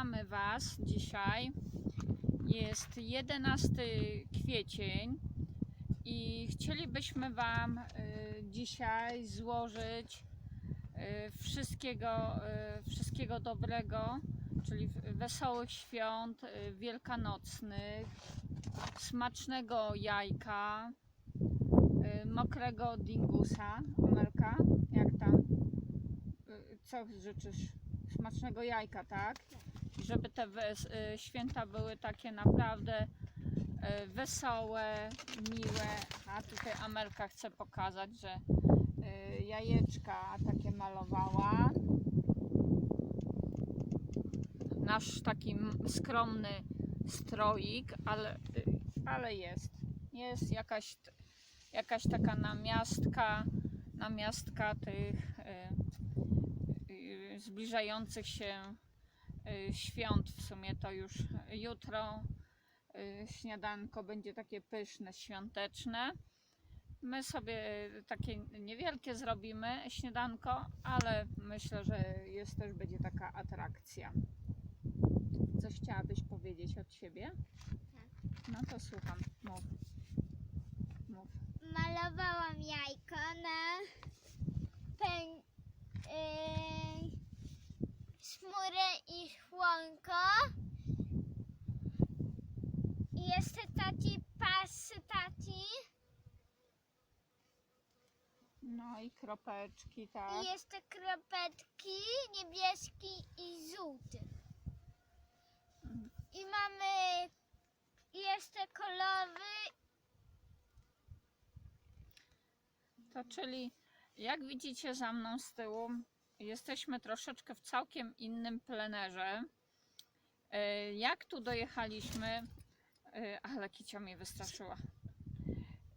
Witamy Was dzisiaj. Jest 11 kwiecień i chcielibyśmy Wam y, dzisiaj złożyć y, wszystkiego, y, wszystkiego dobrego, czyli wesołych świąt wielkanocnych, smacznego jajka, mokrego dingusa. Amelka, jak tam? Co życzysz? Smacznego jajka, tak? Żeby te y, święta były takie naprawdę y, wesołe, miłe. A tutaj Amelka chce pokazać, że y, jajeczka takie malowała. Nasz taki skromny stroik, ale, ale jest. Jest jakaś, jakaś taka namiastka, namiastka tych zbliżających się świąt. W sumie to już jutro y, śniadanko będzie takie pyszne, świąteczne. My sobie y, takie niewielkie zrobimy śniadanko, ale myślę, że jest też będzie taka atrakcja. Coś chciałabyś powiedzieć od siebie? No to słucham. Mów. Mów. Malowałam jajko na pę... Yy, smurę i szłonko. I jeszcze taki pas taki. No i kropeczki, tak. I jeszcze kropeczki niebieski i żółty. I mamy jeszcze kolory. To czyli, jak widzicie za mną z tyłu, jesteśmy troszeczkę w całkiem innym plenerze. E, Jak tu dojechaliśmy, e, ale Kicia mnie wystraszyła.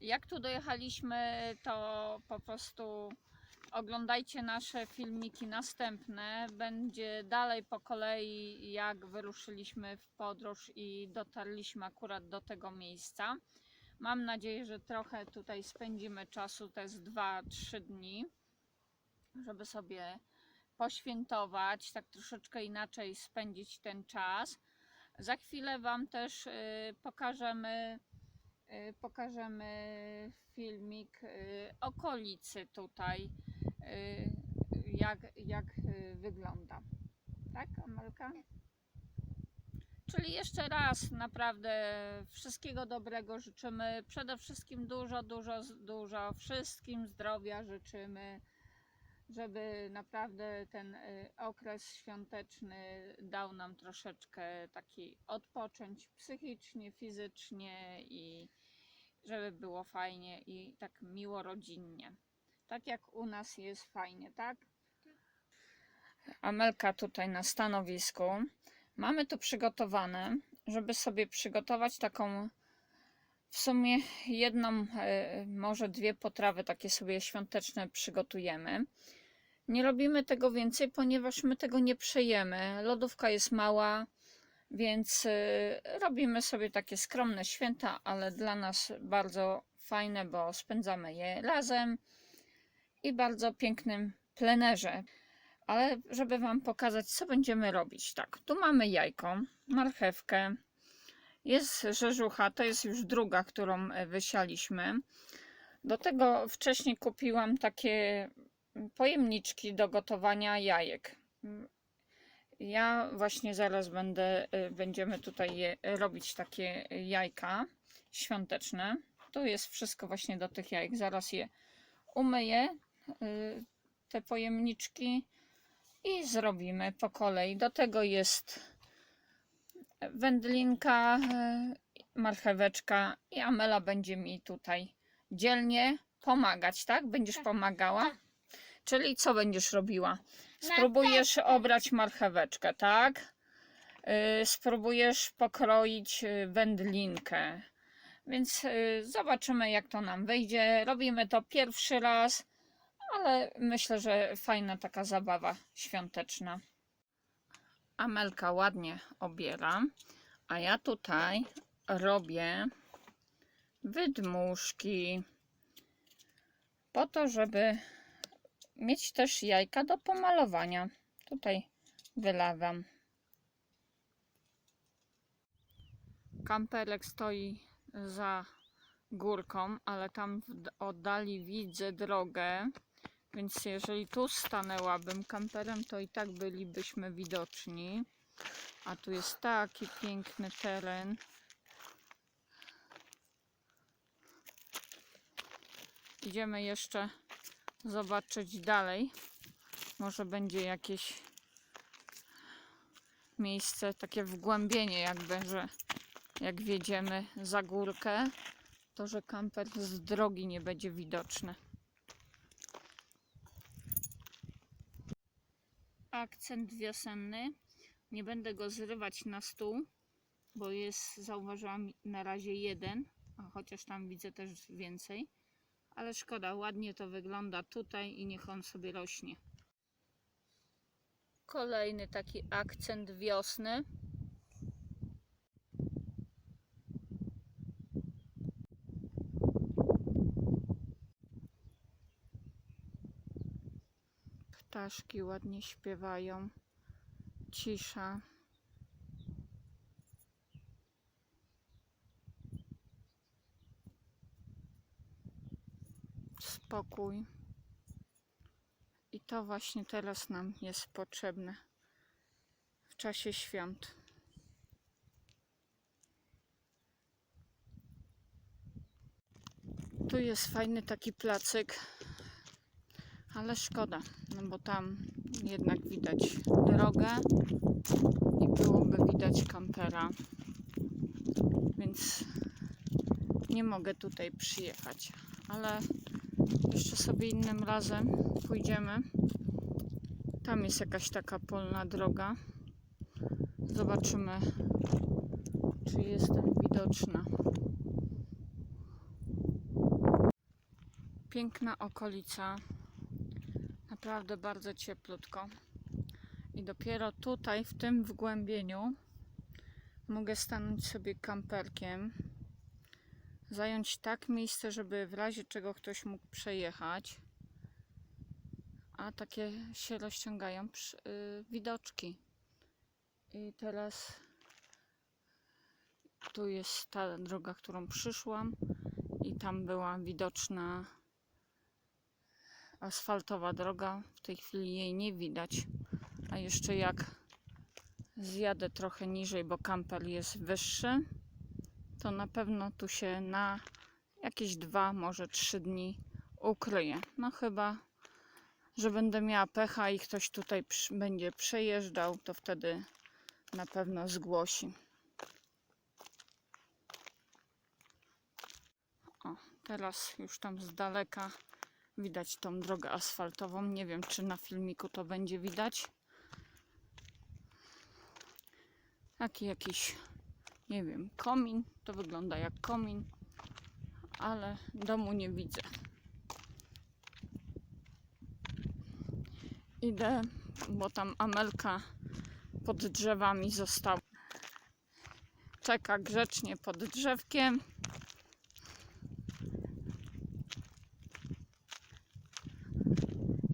Jak tu dojechaliśmy, to po prostu oglądajcie nasze filmiki następne. Będzie dalej po kolei, jak wyruszyliśmy w podróż i dotarliśmy akurat do tego miejsca. Mam nadzieję, że trochę tutaj spędzimy czasu, to jest 2-3 dni, żeby sobie poświętować, tak troszeczkę inaczej spędzić ten czas. Za chwilę Wam też y, pokażemy, pokażemy filmik y, okolicy tutaj, y, jak, jak y, wygląda. Tak, Amelka? Czyli jeszcze raz naprawdę wszystkiego dobrego życzymy. Przede wszystkim dużo, dużo, dużo wszystkim zdrowia życzymy, żeby naprawdę ten y, okres świąteczny dał nam troszeczkę taki odpocząć psychicznie, fizycznie i żeby było fajnie i tak miło rodzinnie. Tak jak u nas jest fajnie, tak? Amelka tutaj na stanowisku. Mamy tu przygotowane, żeby sobie przygotować taką w sumie jedną, e, może dwie potrawy takie sobie świąteczne przygotujemy. Nie robimy tego więcej, ponieważ my tego nie przejemy. Lodówka jest mała, więc e, robimy sobie takie skromne święta, ale dla nas bardzo fajne, bo spędzamy je razem i bardzo pięknym plenerze. Ale żeby Wam pokazać, co będziemy robić. Tak, tu mamy jajko, marchewkę, jest rzeżucha, to jest już druga, którą e, wysialiśmy. Do tego wcześniej kupiłam takie pojemniczki do gotowania jajek. Ja właśnie zaraz będę, e, będziemy tutaj je, robić takie jajka świąteczne. Tu jest wszystko właśnie do tych jajek. Zaraz je umyję, te pojemniczki i zrobimy po kolei. Do tego jest wędlinka, marcheweczka i Amela będzie mi tutaj dzielnie pomagać, tak? Będziesz Tak. pomagała? Tak. Czyli co będziesz robiła? Spróbujesz obrać marcheweczkę, tak? Y, Spróbujesz pokroić y, wędlinkę. Więc y, zobaczymy, jak to nam wyjdzie. Robimy to pierwszy raz, ale myślę, że fajna taka zabawa świąteczna. Amelka ładnie obiera, a ja tutaj robię wydmuszki po to, żeby mieć też jajka do pomalowania. Tutaj wylewam. Kamperek stoi za górką, ale tam w oddali widzę drogę. Więc jeżeli tu stanęłabym kamperem, to i tak bylibyśmy widoczni. A tu jest taki piękny teren. Idziemy jeszcze zobaczyć dalej. Może będzie jakieś miejsce, takie wgłębienie jakby, że jak wjedziemy za górkę, to że kamper z drogi nie będzie widoczny. Akcent wiosenny. Nie będę go zrywać na stół, bo jest, zauważyłam, na razie jeden, a chociaż tam widzę też więcej. Ale szkoda, ładnie to wygląda tutaj i niech on sobie rośnie. Kolejny taki akcent wiosny. Ptaszki ładnie śpiewają. Cisza. Spokój. I to właśnie teraz nam jest potrzebne w czasie świąt. Tu jest fajny taki placyk, ale szkoda, no bo tam jednak widać drogę i byłoby widać kampera, więc nie mogę tutaj przyjechać, ale jeszcze sobie innym razem pójdziemy. Tam jest jakaś taka polna droga. Zobaczymy, czy jestem widoczna. Piękna okolica. Naprawdę bardzo cieplutko. I dopiero tutaj, w tym wgłębieniu, mogę stanąć sobie kamperkiem zająć tak miejsce, żeby w razie czego ktoś mógł przejechać. A takie się rozciągają przy, y, widoczki. I teraz tu jest ta droga, którą przyszłam i tam była widoczna asfaltowa droga. W tej chwili jej nie widać. A jeszcze jak zjadę trochę niżej, bo kamper jest wyższy, to na pewno tu się na jakieś dwa, może trzy dni ukryje. No chyba, że będę miała pecha i ktoś tutaj będzie przejeżdżał, to wtedy na pewno zgłosi. O, teraz już tam z daleka widać tą drogę asfaltową. Nie wiem, czy na filmiku to będzie widać. Taki jakiś nie wiem, komin. To wygląda jak komin, ale domu nie widzę. Idę, bo tam Amelka pod drzewami została. Czeka grzecznie pod drzewkiem.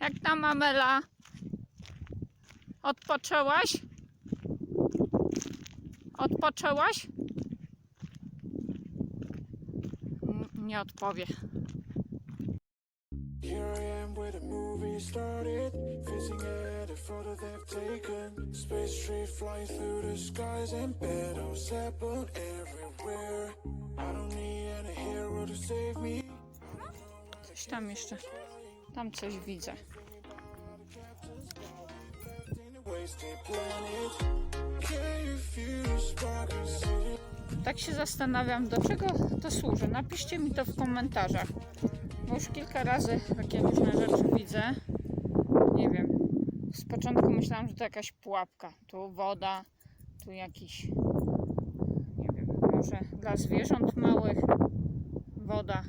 Jak tam Amela? Odpoczęłaś? Odpoczęłaś? N- Nie odpowie. Here I am where the movie started. Facing at a photo they've taken. Space trade flying through the skies and battles happen everywhere. I don't need any hero to save me. Coś tam jeszcze. Tam coś widzę. Tak się zastanawiam, do czego to służy. Napiszcie mi to w komentarzach. Bo już kilka razy takie różne rzeczy widzę. Nie wiem. Z początku myślałam, że to jakaś pułapka. Tu woda, tu jakiś. Nie wiem, może dla zwierząt małych woda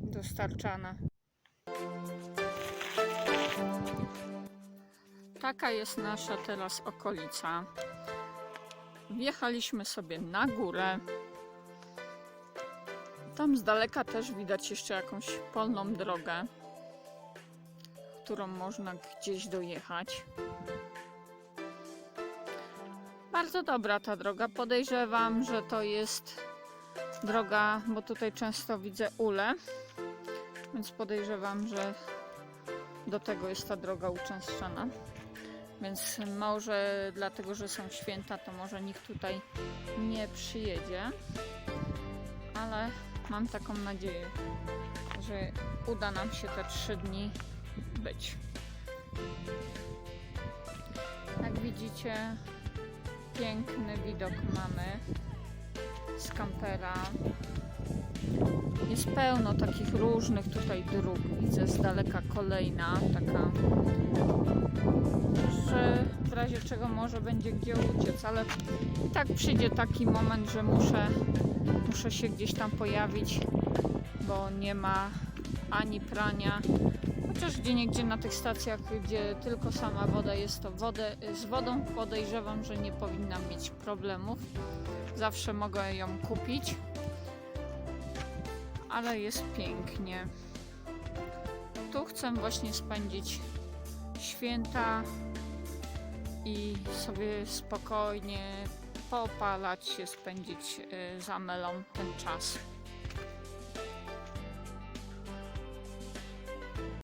dostarczana. Taka jest nasza teraz okolica. Wjechaliśmy sobie na górę. Tam z daleka też widać jeszcze jakąś polną drogę, którą można gdzieś dojechać. Bardzo dobra ta droga. Podejrzewam, że to jest droga, bo tutaj często widzę ule, więc podejrzewam, że do tego jest ta droga uczęszczana. Więc może dlatego, że są święta, to może nikt tutaj nie przyjedzie, ale mam taką nadzieję, że uda nam się te trzy dni być. Jak widzicie, piękny widok mamy z kampera. Jest pełno takich różnych tutaj dróg. Widzę z daleka kolejna taka, razie czego może będzie gdzie uciec, ale i tak przyjdzie taki moment, że muszę, muszę się gdzieś tam pojawić, bo nie ma ani prania, Chociaż gdzie niegdzie na tych stacjach, gdzie tylko sama woda jest, to wodę, z wodą podejrzewam, że nie powinnam mieć problemów. Zawsze mogę ją kupić. Ale jest pięknie. Tu chcę właśnie spędzić święta i sobie spokojnie popalać się, spędzić y, z Amelą ten czas.